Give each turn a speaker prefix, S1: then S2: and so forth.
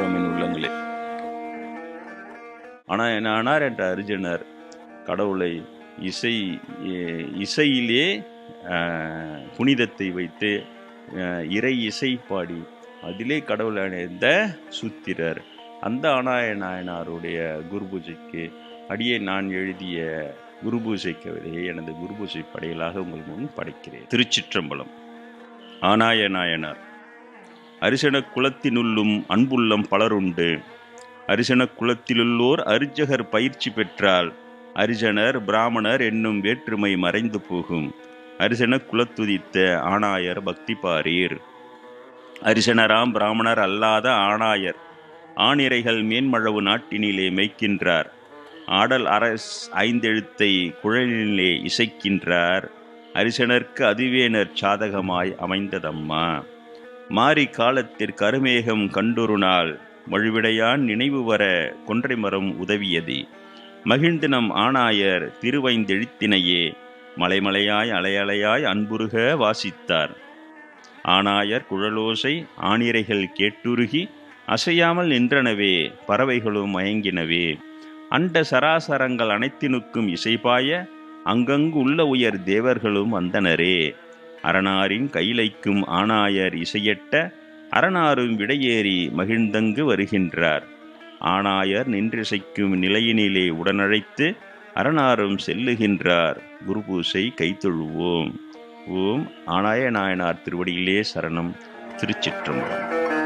S1: வாழ்கிறோம் என் ஆனால் என்ன ஆனார் என்ற அர்ஜுனர் கடவுளை இசை இசையிலே புனிதத்தை வைத்து இறை இசை பாடி அதிலே கடவுளை அடைந்த சூத்திரர். அந்த அனாய நாயனாருடைய குருபூஜைக்கு அடியே நான் எழுதிய குருபூஜை கவிதையை எனது குருபூஜை படையலாக உங்கள் முன் படைக்கிறேன். திருச்சிற்றம்பலம். ஆனாய நாயனார். அரிசன குலத்தினுள்ளும் அன்புள்ளம் பலருண்டு. அரிசன குலத்திலுள்ளோர் அரிஜகர் பயிற்சி பெற்றால் அரிஜனர் பிராமணர் என்னும் வேற்றுமை மறைந்து போகும். அரிசன குலத்துதித்த ஆணாயர் பக்தி பாரீர். அரிசனராம் பிராமணர் அல்லாத ஆணாயர் ஆணிரைகள் மேன்மழவு நாட்டினிலே மெய்க்கின்றார். ஆடல் அரஸ் ஐந்தெழுத்தை குழலினிலே இசைக்கின்றார். அரிசனர்க்கு அதுவேனர் சாதகமாய் அமைந்ததம்மா. மாறி காலத்திற்கு அருமேகம் கண்டொரு நாள் வழுவிடையான் நினைவு வர கொன்றை மரம் உதவியது மகிழ்ந்தினம் ஆணாயர் திருவைந்தெழுத்தினையே மலைமலையாய் அலையலையாய் அன்புருக வாசித்தார். ஆணாயர் குழலோசை ஆணிரைகள் கேட்டுருகி அசையாமல் நின்றனவே பறவைகளும் மயங்கினவே. அண்ட சராசரங்கள் அனைத்தினுக்கும் இசைபாய அங்கங்கு உள்ள உயர் தேவர்களும் வந்தனரே. அரணாரின் கைலைக்கும் ஆணாயர் இசையட்ட அரணாரும் விடையேறி மகிழ்ந்தங்கு வருகின்றார். ஆணாயர் நின்றிசைக்கும் நிலையினிலே உடனழைத்து அரணாரும் செல்லுகின்றார். குருபூசை கைத்தொழுவோம். ஓம் ஆணாய நாயனார் திருவடியிலே சரணம். திருச்சிற்றம்பலம்.